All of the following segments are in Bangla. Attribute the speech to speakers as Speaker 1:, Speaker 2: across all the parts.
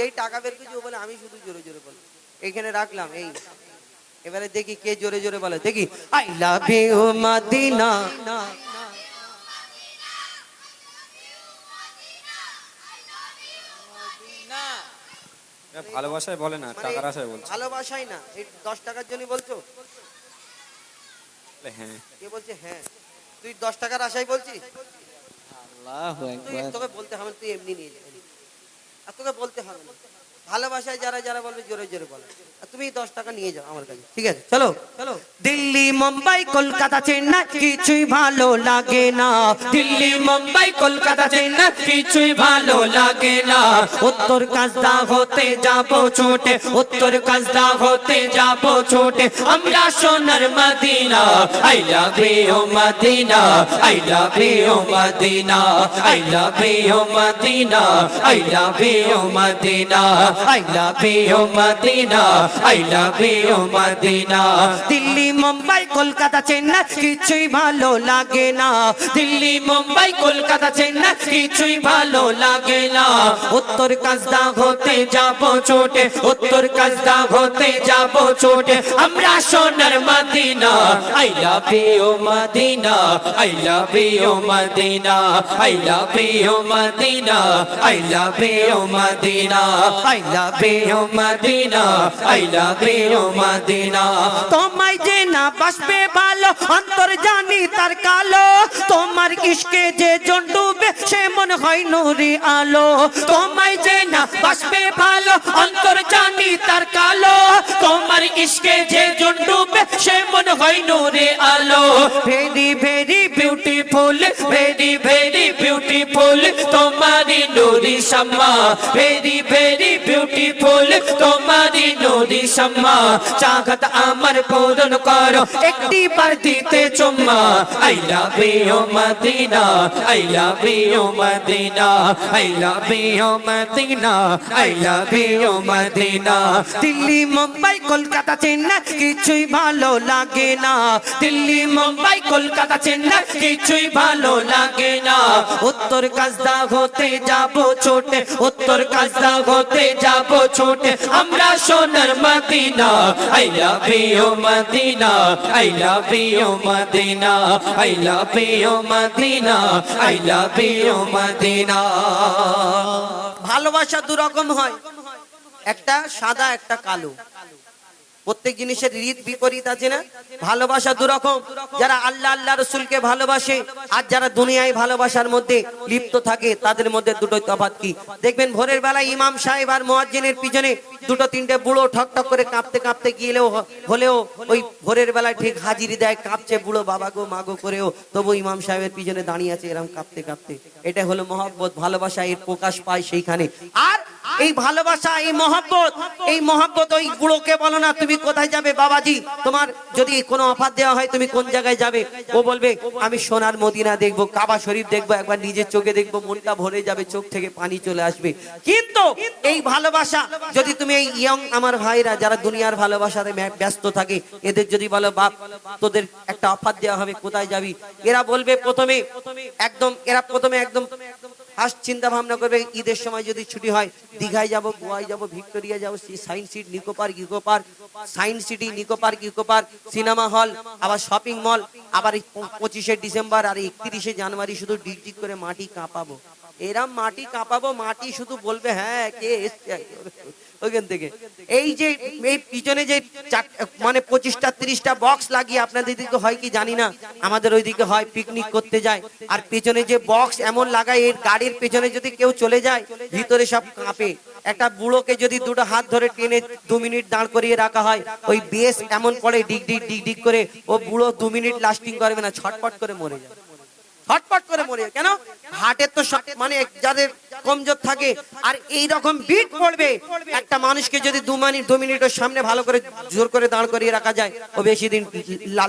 Speaker 1: যেই টাকা বের করছি ও বলে আমি শুধু জোরে জোরে বলি এইখানে রাখলাম এই। এবারে দেখি কে জোরে জোরে বলে। দেখি আই লাভ ইউ মদিনা।
Speaker 2: ভালোবাসায় বলে না
Speaker 1: মানে
Speaker 2: টাকার আশায় বলছে।
Speaker 1: ভালোবাসাই না এই দশ টাকার জন্য বলছো?
Speaker 2: হ্যাঁ।
Speaker 1: কে বলছে হ্যাঁ। তুই দশ টাকার আশাই বলছিস?
Speaker 3: আল্লাহু
Speaker 1: তুই তোকে বলতে হবে তুই এমনি নিয়ে যাবি আর তোকে বলতে হবে না। ভালোবাসায় যারা যারা বলবে জোরে জোরে বলে। তুমি দশ টাকা নিয়ে যাও আমার কাছে, ঠিক আছে? চলো চলো। দিল্লি, মুম্বাই, কলকাতা, চেন্নাই, কিছুই ভালো লাগে না। দিল্লি, মুম্বাই, কলকাতা, চেন্নাই, কিছুই ভালো লাগে না। উত্তর কাজদা হতে যাব ছোটে, উত্তর কাজদা হতে যাব ছোটে। আমরা সোনার Medina, I love you Medina, I love you Medina, I love you Medina, I love you Medina. I love you Medina I love you Medina Delhi Mumbai Kolkata Chennai কিছুই ভালো লাগে না। দিল্লি মুম্বাই কলকাতা চেন্নাই কিছুই ভালো লাগে না। উত্তর কাজদা হতে যাব ছোটে উত্তর কাজদা হতে যাব ছোটে আমরা সোনার Medina. I love you Medina I love you Medina I love you Medina I love you Medina I love you Medina, I love you Medina. তোমায় যে না বাসবে ভালো, অন্তর জানি তার কালো। তোমার ইশকে যে জন ডুবে, সে মনে হয় নুরি আলো। তোমায় যে না বাসবে ভালো, অন্তর জানি তার কালো। তোমার ইশকে যে জন ডুবে, সে মনে হয় নুরি আলো। Very very beautiful very very beautiful তোমারি নুরি শাম্মা ভেরি ভেরি বিউটিফুল তোমারি চাহত আমার পূরণ করো একটি বার দিতে চুম্মা। I love you Medina I love you Medina I love you Medina I love you Medina. Delhi, Mumbai, Kolkata, Chennai, কিছুই ভালো লাগে না। দিল্লি, মুম্বাই, কলকাতা, চেন্নাই, কিছুই ভালো লাগে না। উত্তর কাজদা হতে যাব ছোটে, উত্তর কাজদা হতে যাব ছোটে। আমরা সোনার Medina, I love you Medina, I love you Medina, I love you Medina, I love you Medina. ভালোবাসা দু রকম হয়। একটা সাদা, একটা কালো। প্রত্যেক জিনিসের রীত বিপরীত আছে না? ভালোবাসা দুরকম। যারা আল্লাহ আল্লাহ রসুলকে ভালোবাসে আর যারা দুনিয়ায় ভালোবাসার মধ্যে লিপ্ত থাকে, তাদের মধ্যে দুটোই তফাৎ কি? দেখবেন ভোরের বেলায় ইমাম সাহেব আর মোয়াজ্জিনের পিছনে দুটো তিনটে বুড়ো ঠক ঠক করে কাঁপতে কাঁপতে গিয়েলেও হলেও ওই ভোরের বেলায় ঠিক হাজিরি দেয়, কাঁপছে বুড়ো, বাবা গো মাগো করেও। তবু ইমাম সাহেবের পিছনে দাঁড়িয়ে আছে এরকম কাঁপতে কাঁপতে। এটা হলো মহব্বত, ভালোবাসা এর প্রকাশ পায় সেইখানে। আর এই ভালোবাসা, এই মহব্বত এই মহব্বত ওই বুড়োকে বলো না, তুমি কোথায় যাবে বাবাজি? তোমার যদি কোনো অফার দেওয়া হয়, তুমি কোন জায়গায় যাবে? ও বলবে, আমি সোনার মদিনা দেখব, কাবা শরীফ দেখব, একবার নিজের চোখে দেখব, মনটা ভরে যাবে, চোখ থেকে পানি চলে আসবে। কিন্তু এই ভালোবাসা, যদি তুমি এই ইয়ং আমার ভাইরা, যারা দুনিয়ার ভালোবাসাতে ব্যস্ত থাকে, এদের যদি বলো, বাপ, তোদের একটা অফার দেওয়া হবে, কোথায় যাবি? এরা বলবে, প্রথমে, একদম, এরা প্রথমে একদম ফার্স্ট চিন্তা ভাবনা করবে, ঈদের সময় যদি ছুটি হয়, দীঘায় যাব, গোয়ায় যাব, ভিক্টোরিয়া যাব science city, Nicco park, eco park science city, Nicco park, eco park, cinema hall, আবার শপিং মল, আবার পঁচিশে ডিসেম্বর আর একত্রিশে জানুয়ারি শুধু ডিগ করে মাটি কাঁপাবো। এরম মাটি কাঁপাবো, মাটি শুধু বলবে হ্যাঁ কে এসছে? ওইখান থেকে। এই যে, এই পিছনে যে মানে পঁচিশটা, তিরিশটা বক্স লাগিয়ে আপনাদের দিকে হয় কি জানি না, আমাদের ওইদিকে হয় পিকনিক করতে যায়। আর পেছনে যে বক্স এমন লাগায়, এর গাড়ির পেছনে যদি কেউ চলে যায়, ভিতরে সব কাঁপে। একটা বুড়োকে যদি দুটো হাত ধরে টেনে দু মিনিট দাঁড় করিয়ে রাখা হয়, ওই বেশ এমন পড়ে, ডিগ ডিগ ডিগ ডিগ করে, ও বুড়ো দু মিনিট লাস্টিং করবে না ছটপট করে মরে যাবে। ছটপট করে মরে কেন? হার্টের তো মানে যাদের কমজোর থাকে, আর এই রকম বিট পড়বে, একটা মানুষকে যদি দু মিনিট দু মিনিটের সামনে ভালো করে জোর করে দাঁড় করিয়ে রাখা যায়, ও বেশি দিন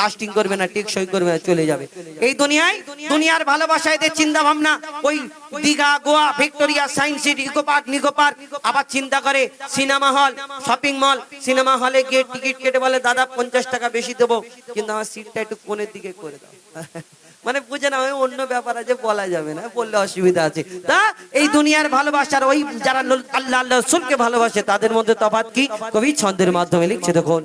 Speaker 1: লাস্টিং করবে না, টেকসই করবে না, চলে যাবে। এই দুনিয়ায়, দুনিয়ার ভালোবাসা এদের চিন্তা ভাবনা ওই Digha, Goa, Victoria science city, eco park, Nicco park, আবার চিন্তা করে cinema hall, shopping mall, cinema হলে গিয়ে টিকিট কেটে বলে, দাদা, পঞ্চাশ টাকা বেশি দেবো। কিন্তু আমার সিটটা একটু কোণের দিকে করে দাও। মানে বুঝে না, ওই অন্য ব্যাপার আছে বলা যাবে না, বললে অসুবিধা আছে। তা এই দুনিয়ার ভালোবাসার ওই যারা আল্লাহ আল্লাহ রসুলকে ভালোবাসে, তাদের মধ্যে তফাৎ কি? কবি ছন্দের মাধ্যমে লিখছে, দেখুন।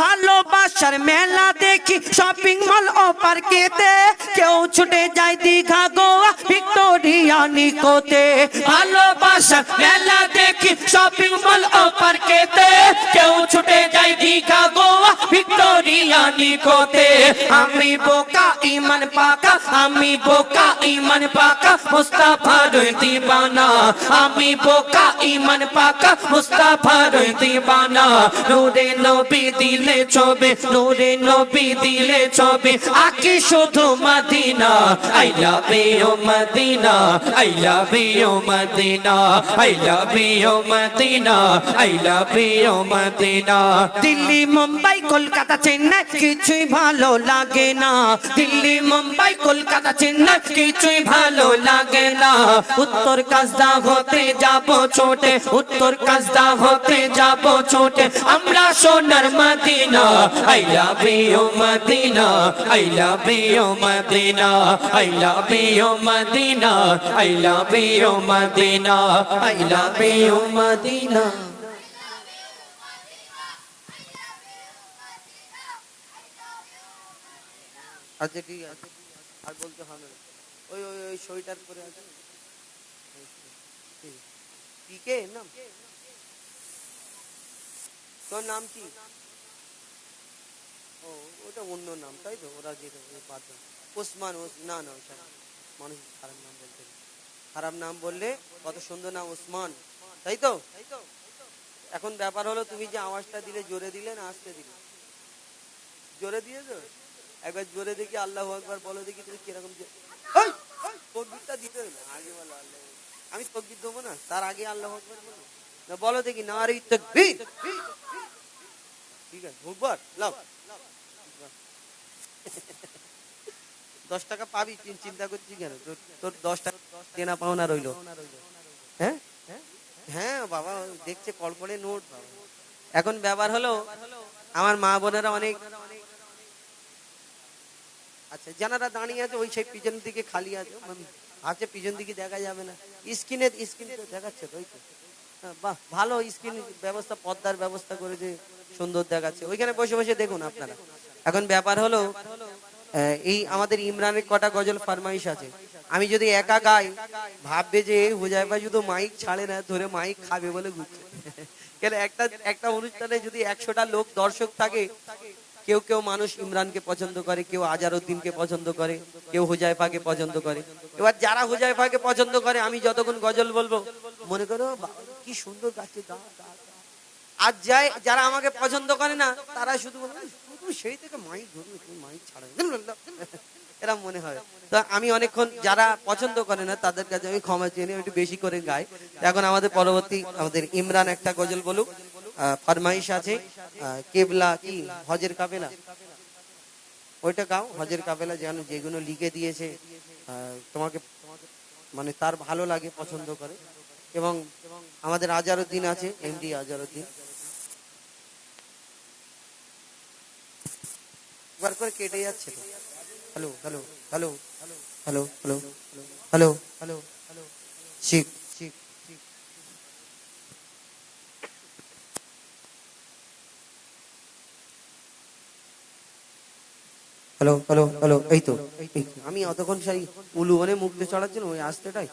Speaker 1: ভালোবাসার মেলা দেখি শপিং মল ও পার্কেতে, কেউ ছুটে যায় দীঘা, গোয়া, ভিক্টোরিয়া, নিকোতে। ভালোবাসার মেলা দেখি শপিং মল ও পার্কেতে, কেউ ছুটে যায় দীঘা, গোয়া, ভিক্টোরিয়া, নিকোতে। আমি বোকা ইমান পাকা, আমি বোকা, ইমান পাকা মুস্তাফার দিবানা আমি বোকা, ইমান পাকা মুস্তাফার দিবানা নূরে নবী দিলে ছবে, নূরে নবী দিলে ছবে। আকি শুধু Medina, I love you Medina, I love you Medina, I love you Medina, I love you Medina. Delhi, Mumbai, Kolkata, Chennai, কিছুই ভালো লাগে না। দিল্লি, মুম্বাই, কলকাতা, চেন্নাই, কিছুই ভালো লাগে না। উত্তর কাজদা হতে যাব ছোটে, উত্তর কাজদা হতে যাব ছোটে। আমরা সোনার Medina, I love you Medina, I love you Medina, I love you Medina, I love you Medina, I love you Medina. আচ্ছা ঠিক আছে, আর বলতে হবে না। ওই ওই ওই সোয়েটার পরে আছে নাম? তোর নাম কি? ও, ওটা অন্য নাম, তাই তো? ওরা যেটা ওসমান, ওস, না না মানুষ খারাপ নাম বলতে খারাপ নাম বললে কত সুন্দর নাম, ওসমান। তাই তো? এখন ব্যাপার হলো, তুমি যে আওয়াজটা দিলে, জোরে দিলে না আসতে দিলে? জোরে দিয়ে দিয়েছ? একবার জোরে দেখি আল্লাহ একবার বলো দেখি তুমি কীরকম তকবীরটা দিতে আগে বলো আল্লাহ আমি তকবির দেবো না তার আগে আল্লাহ আকবার বলো। না বলো দেখি না আরে তকবীর। ঠিক আছে ভুকবার লাভ দশ টাকা পাবি চিন- চিন্তা করছি কেন? তোর- দশ টাকা দেনা পাওনা রইল। হ্যাঁ? হ্যাঁ বাবা দেখছে কড়কড়ে নোট। বাবা এখন ব্যাপার হলো আমার মা বোনেরা অনেক আচ্ছা যারা দাঁড়িয়ে আছে ওই সেই পিছন দিকে খালি আছে। মানে আছে পিছন দিকে দেখা যাবে না। স্ক্রিনে স্ক্রিন তো দেখাচ্ছে তো হ্যাঁ, বাহ ভালো স্ক্রিন ব্যবস্থা পর্দার ব্যবস্থা করেছে সুন্দর দেখাচ্ছে। ওইখানে বসে বসে দেখুন আপনারা। এখন ব্যাপার হলো এই আমাদের ইমরানের কটা গজল ফরমাইশ আছে। আমি যদি একা গাই ভাববে যে হুজাইফা শুধু মাইক ছাড়ে না ধরে মাইক খাবে বলে ঘুরছে। কেন একটা একটা অনুষ্ঠানে যদি একশোটা লোক দর্শক থাকে কেউ কেউ মানুষ ইমরানকে পছন্দ করে, কেউ আজারউদ্দিনকে পছন্দ করে, কেউ হুজাইফাকে পছন্দ করে এবার যারা হুজাইফাকে পছন্দ করে, আমি যতক্ষণ গজল বলব, মনে করো কি সুন্দর গাছে। আর যাই, যারা আমাকে পছন্দ করে না, তারা শুধু শুধু সেই থেকে মাই ধরুন মাই ছাড়া এরা মনে হয়। তো আমি অনেকক্ষণ যারা পছন্দ করে না, তাদের কাছে আমি ক্ষমা চেয়ে একটু বেশি করে গাই। এখন আমাদের পরবর্তী, আমাদের ইমরান একটা গজল বলুক। ফরমাইশ আছে। কেবলা কি? হজের কাবেলা ওইটা গাও, হজের কাবেলা যেন যেগুলো লিখে দিয়েছে। তোমাকে মানে তার ভালো লাগে, পছন্দ করে। এবং আমাদের আজারউদ্দিন আছে, এমডি আজারউদ্দিন। একবার করে কেটে যাচ্ছে hello hello hello hello hello hello hello hello শিখ হ্যালো হ্যালো হ্যালো এই তো। আমি অতক্ষণ সেই উলুবনে মুখতে চড়াচ্ছিল ওই আসতেটাই।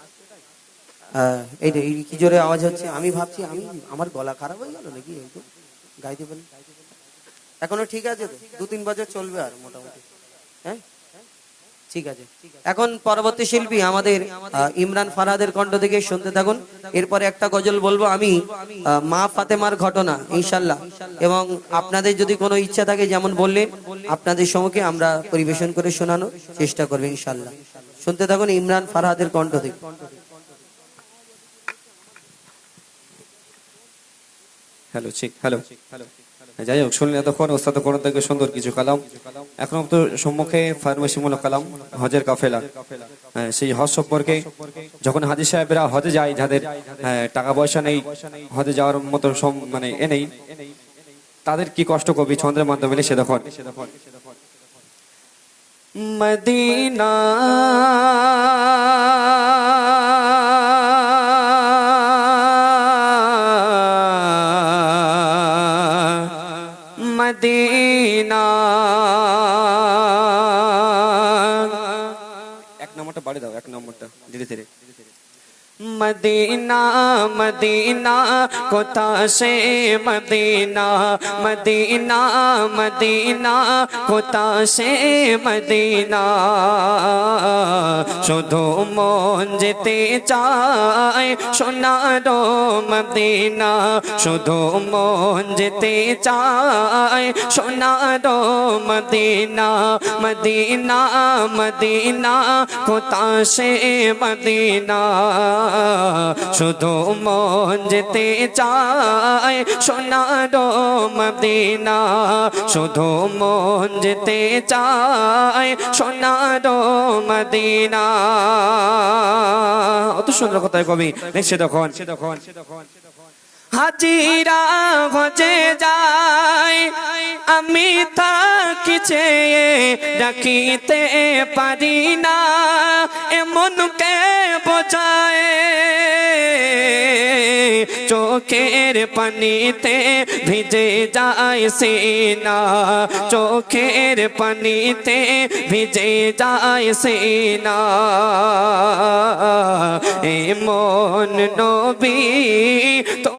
Speaker 1: আহ, এই তো, এই কি জোরে আওয়াজ হচ্ছে? আমি ভাবছি আমি আমার গলা খারাপ হয়ে গেল নাকি? এই তো গাইতে পারি। এখনও ঠিক আছে তো? দু তিন বছর চলবে আর মোটামুটি। হ্যাঁ? ঠিক আছে। এখন পরবর্তী শিল্পী আমাদের ইমরান ফারহাদের কণ্ঠ থেকে শুনতে থাকুন। এরপরে একটা গজল বলব আমি মা ফাতেমার ঘটনা ইনশাল্লাহ। এবং আপনাদের যদি কোনো ইচ্ছা থাকে যেমন বললেন আপনাদের সম্মুখে আমরা পরিবেশন করে শোনানোর চেষ্টা করব ইনশাল্লাহ। শুনতে থাকুন ইমরান ফারহাদের কণ্ঠ থেকে।
Speaker 2: হ্যালো ঠিক হ্যালো যাই হোক শুনলে এতক্ষণ ওস্তাদ কোরআন থেকে সুন্দর কিছু কালাম। এখন তো সম্মুখে ফার্মেসিমূলক কালাম হজের কাফেলা। হ্যাঁ, সেই হজ সম্পর্কে যখন হাজি সাহেবরা হজে যায় যাদের হ্যাঁ, টাকা পয়সা নেই হজে যাওয়ার মতো মানে এ নেই তাদের কি কষ্ট কবি ছন্দের মাধ্যমে লিখে দেখুন। মদিনা এক নম্বরটা বাড়ি দাও এক নম্বরটা ধীরে ধীরে। মদিনা মদিনা কোথা সে মদিনা মদিনা মদিনা কোথা সে মদিনা শুধু মন যেতে চায় সোনার মদিনা শুধু মন যেতে চায় সোনার মদিনা মদিনা মদিনা কোথা সে মদিনা শুধু মন যেতে চায় সোনার মদিনা শুধু মন যেতে চায় সোনার মদিনা অত সুন্দর কথায় কবি সে তখন সে হাজিরা হজে যায়, আমি চেয়ে ডাকিতে পারি না। এমনকে বোঝায়। চোখের পানিতে ভিজে যায় সিনা। চোখের পানিতে ভিজে যায় সিনা। এমন নবী